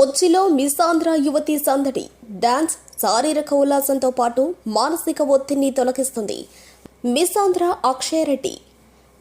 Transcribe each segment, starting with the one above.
బొచ్చిలో మిసాంధ్ర యువతి సందడి. డాన్స్ శారీరక ఉల్లాసంతో పాటు మానసిక ఒత్తిడిని తొలగిస్తుంది. మిసాంధ్ర అక్షయ్ రెడ్డి.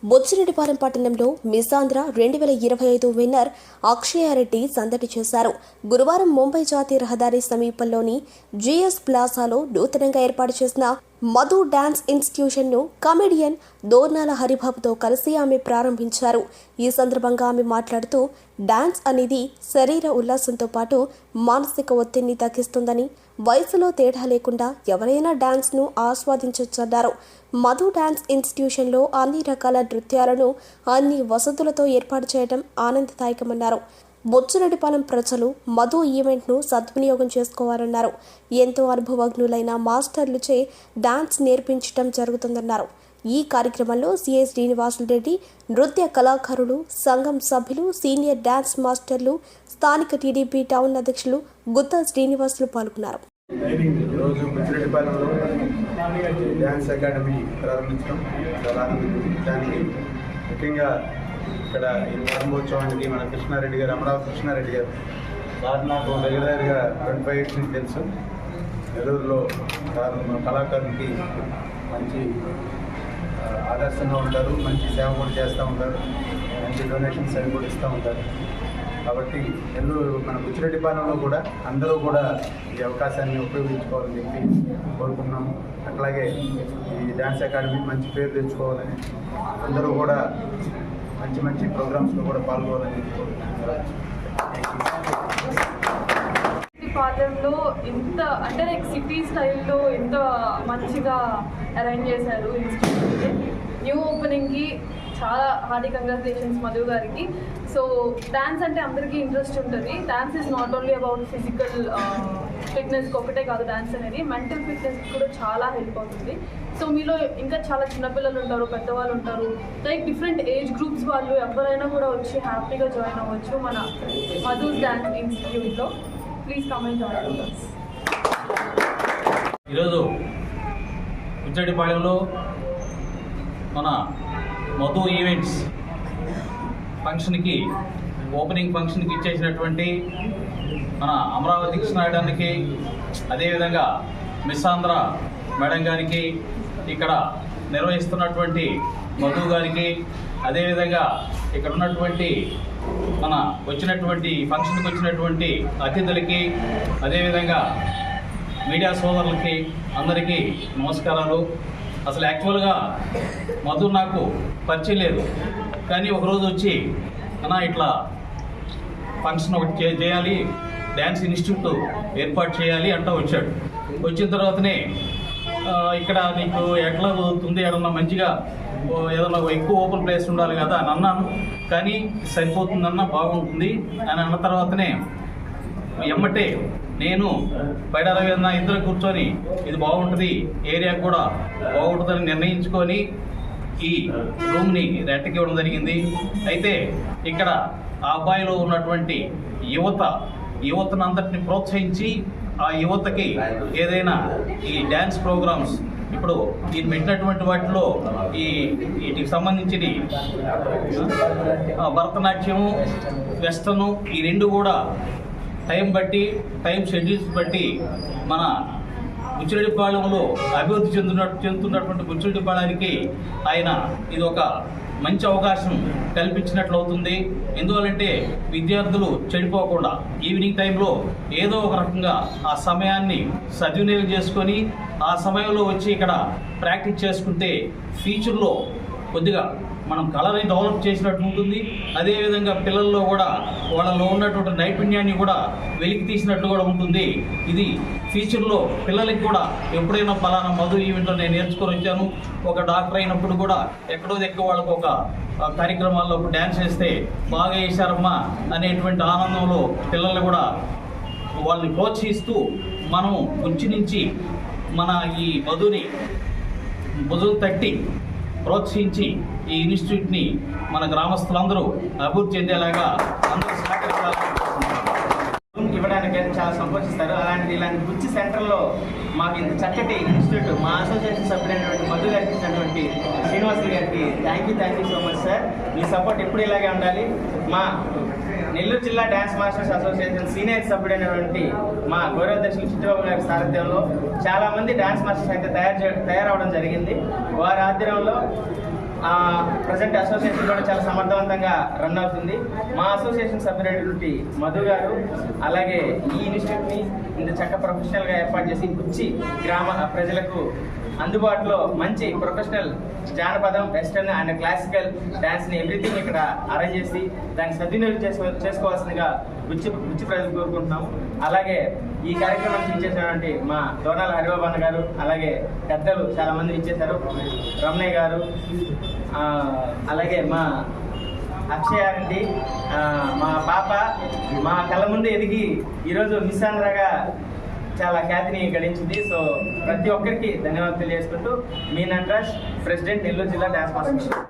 బొచ్చిరెడ్డిపాలెం పట్టణంలో మిసాంధ్ర రెండు వేల ఇరవై ఐదు విన్నర్ అక్షయారెడ్డి సందడి చేశారు. గురువారం ముంబై జాతీయ రహదారి సమీపంలోని జిఎస్ ప్లాజాలో నూతనంగా ఏర్పాటు చేసిన మధు డాన్స్ ఇన్స్టిట్యూషన్ను కమెడియన్ దోర్నాల హరిబాబుతో కలిసి ఆమె ప్రారంభించారు. ఈ సందర్భంగా ఆమె మాట్లాడుతూ డాన్స్ అనేది శరీర ఉల్లాసంతో పాటు మానసిక ఒత్తిడిని తగ్గిస్తుందని వయసులో తేడా లేకుండా ఎవరైనా డ్యాన్స్ను ఆస్వాదించొచ్చన్నారు. మధు డాన్స్ ఇన్స్టిట్యూషన్లో అన్ని రకాల నృత్యాలను అన్ని వసతులతో ఏర్పాటు చేయడం ఆనందదాయకమన్నారు. బొచ్చురెడ్డిపాలెం ప్రజలు మధు ఈవెంట్ను సద్వినియోగం చేసుకోవాలన్నారు. ఎంతో అనుభవజ్ఞులైన మాస్టర్లుచే డాన్స్ నేర్పించటం జరుగుతుందన్నారు. ఈ కార్యక్రమంలో సిఐ శ్రీనివాసులరెడ్డి నృత్య కళాకారులు సంఘం సభ్యులు సీనియర్ డాన్స్ మాస్టర్లు స్థానిక టీడీపీ టౌన్ అధ్యక్షులు గుత్తా శ్రీనివాసులు పాల్గొన్నారు. ఈరోజు బుచ్చిరెడ్డిపాలెంలో డ్యాన్స్ అకాడమీ ప్రారంభించడం చాలా దానికి ముఖ్యంగా ఇక్కడ ఈ ప్రారంభోత్సవానికి మన కృష్ణారెడ్డి గారు అమరావతి కృష్ణారెడ్డి గారు సార్ నాకు రెగ్యులర్గా ట్వంటీ ఫైవ్ ఇయర్స్ నుంచి తెలుసు. నెల్లూరులో సార్ కళాకారునికి మంచి ఆదర్శంగా ఉంటారు మంచి సేవ కూడా చేస్తూ ఉంటారు. మంచి డొనేషన్స్ అవి కూడా ఇస్తూ ఉంటారు. కాబట్టి నెల్లూరు మన బుచ్చిరెడ్డిపాలెంలో కూడా అందరూ కూడా ఈ అవకాశాన్ని ఉపయోగించుకోవాలని చెప్పి కోరుకున్నాము అట్లాగే ఈ డ్యాన్స్ అకాడమీ మంచి పేరు తెచ్చుకోవాలని అందరూ కూడా మంచి మంచి ప్రోగ్రామ్స్లో కూడా పాల్గొనాలని చెప్పి కోరుకుంటున్నాను. పాలెంలో ఎంత అంటే లైక్ సిటీ స్టైల్లో ఎంత మంచిగా అరేంజ్ చేశారు ఇన్స్టిట్యూట్ న్యూ ఓపెనింగ్కి చాలా హార్డీ కంగ్రాచులేషన్స్ మధు గారికి. సో డ్యాన్స్ అంటే అందరికీ ఇంట్రెస్ట్ ఉంటుంది. Dance is not only about physical ఫిట్నెస్కి ఒకటే కాదు డ్యాన్స్ అనేది మెంటల్ ఫిట్నెస్కి కూడా చాలా హెల్ప్ అవుతుంది. సో మీలో ఇంకా చాలా చిన్నపిల్లలు ఉంటారు పెద్దవాళ్ళు ఉంటారు. లైక్ డిఫరెంట్ ఏజ్ గ్రూప్స్ వాళ్ళు ఎవరైనా కూడా వచ్చి హ్యాపీగా జాయిన్ అవ్వచ్చు మన మధుర్ డ్యాన్స్ ఇన్స్టిట్యూట్లో ప్లీజ్ కమెంట్ జాయిన్ ఈరోజు ఉచ్చడిపాళెంలో మన మధు ఈవెంట్స్ ఫంక్షన్కి ఓపెనింగ్ ఫంక్షన్కి ఇచ్చేసినటువంటి మన అమరావతి కృష్ణాయడానికి అదేవిధంగా మిస్ ఆంధ్ర మేడం గారికి ఇక్కడ నిర్వహిస్తున్నటువంటి మధు గారికి అదేవిధంగా ఇక్కడ ఉన్నటువంటి మన వచ్చినటువంటి ఫంక్షన్కి వచ్చినటువంటి అతిథులకి అదేవిధంగా మీడియా సోదరులకి అందరికీ నమస్కారాలు. అసలు యాక్చువల్గా మధు నాకు పరిచయం లేదు. కానీ ఒకరోజు వచ్చి అన్న ఇట్లా ఫంక్షన్ ఒకటి చే- చేయాలి. డ్యాన్స్ ఇన్స్టిట్యూట్ ఏర్పాటు చేయాలి అంటూ వచ్చాడు. వచ్చిన తర్వాతనే ఇక్కడ నీకు ఎట్లా కుదురుతుంది? ఏదన్నా మంచిగా ఏదన్నా ఎక్కువ ఓపెన్ ప్లేస్ ఉండాలి కదా అని అన్నాను. కానీ సరిపోతుందన్న బాగుంటుంది అని అన్న తర్వాతనే ఎమ్మటే నేను బయట రవీంద్ర ఇద్దరు కూర్చొని ఇది బాగుంటుంది ఏరియా కూడా బాగుంటుందని నిర్ణయించుకొని ఈ రూమ్ని రెంట్కి ఇవ్వడం జరిగింది. అయితే ఇక్కడ ఆ అబ్బాయిలో ఉన్నటువంటి యువత యువతను అందరిని ప్రోత్సహించి ఆ యువతకి ఏదైనా ఈ డ్యాన్స్ ప్రోగ్రామ్స్ ఇప్పుడు ఈయన పెట్టినటువంటి వాటిలో ఈ వీటికి సంబంధించిన భరతనాట్యము వెస్టర్ను ఈ రెండు కూడా టైం బట్టి టైం షెడ్యూల్స్ బట్టి మన బుచ్చిరెడ్డిపాళెంలో అభివృద్ధి చెందున చెందుతున్నటువంటి బుచ్చిరెడ్డిపాళెంకి ఆయన ఇది ఒక మంచి అవకాశం కల్పించినట్లు అవుతుంది ఎందువలంటే విద్యార్థులు చెడిపోకుండా ఈవినింగ్ టైంలో ఏదో ఒక రకంగా ఆ సమయాన్ని సద్వినియోగం చేసుకొని ఆ సమయంలో వచ్చి ఇక్కడ ప్రాక్టీస్ చేసుకుంటే ఫ్యూచర్లో కొద్దిగా మనం కళని డెవలప్ చేసినట్టు ఉంటుంది. అదేవిధంగా పిల్లల్లో కూడా వాళ్ళలో ఉన్నటువంటి నైపుణ్యాన్ని కూడా వెలికి తీసినట్టు కూడా ఉంటుంది. ఇది ఫ్యూచర్లో పిల్లలకి కూడా ఎప్పుడైనా ఫలానా మధు ఈవెంట్లో నేను నేర్చుకొని వచ్చాను. ఒక డాక్టర్ అయినప్పుడు కూడా ఎక్కడో దగ్గర వాళ్ళకు ఒక ఆ, కార్యక్రమాల్లో డ్యాన్స్ వేస్తే బాగా వేశారమ్మా అనేటువంటి ఆనందంలో పిల్లలు కూడా వాళ్ళని ప్రోత్సహిస్తూ మనం ఉంచి నుంచి మన ఈ మధుని భుజం తట్టి ప్రోత్సహించి ఈ ఇన్స్టిట్యూట్ని మన గ్రామస్తులందరూ అభివృద్ధి చెందేలాగా అందరూ సహకరించాలని ఇవ్వడానికి చాలా సంతోషిస్తారు. అలాంటి ఇలాంటి బుచ్చి సెంటర్లో మాకు ఇంత చక్కటి ఇన్స్టిట్యూట్ మా అసోసియేషన్ సభ్యులైనటువంటి మధు గారికి ఇచ్చినటువంటి శ్రీనివాసులు గారికి thank you thank you so much sir me support ఎప్పుడు ఇలాగే ఉండాలి? మా నెల్లూరు జిల్లా డ్యాన్స్ మాస్టర్స్ అసోసియేషన్ సీనియర్ సభ్యుడైనటువంటి మా గౌరవాధ్యక్షులు చిట్టిబాబు గారి సారథ్యంలో చాలా మంది డ్యాన్స్ మాస్టర్స్ అయితే తయారు చే తయారవడం జరిగింది. వారి ఆధ్వర్యంలో ప్రజెంట్ అసోసియేషన్ కూడా చాలా సమర్థవంతంగా రన్ అవుతుంది. మా అసోసియేషన్ సభ్యుడైనటువంటి మధు గారు అలాగే ఈ ఇన్స్టిట్యూట్ని ఇంత చక్క ప్రొఫెషనల్గా ఏర్పాటు చేసి కుచ్చి గ్రామ ప్రజలకు అందుబాటులో మంచి ప్రొఫెషనల్ జానపదం వెస్టర్న్ అండ్ క్లాసికల్ డ్యాన్స్ని ఎవ్రీథింగ్ ఇక్కడ అరేంజ్ చేసి దాన్ని సద్వినియోగం చేసుకో చేసుకోవాల్సిందిగా ఉచ్చి ఉచ్చి ప్రజలు కోరుకుంటున్నాము. అలాగే ఈ కార్యక్రమానికి ఇచ్చేసినటువంటి మా దోనాల హరిబాబన్న గారు అలాగే పెద్దలు చాలా మంది ఇచ్చేశారు. రమణయ్య గారు అలాగే మా అక్షయ అండి మా పాప మా కళ్ళ ముందు ఎదిగి ఈరోజు మిస్ ఆంధ్రగా చాలా ఖ్యాతిని గడించింది. సో ప్రతి ఒక్కరికి ధన్యవాదాలు తెలియజేసుకుంటూ మీ నటరాజ్ ప్రెసిడెంట్ నెల్లూరు జిల్లా డ్యాన్స్ మాస్టర్.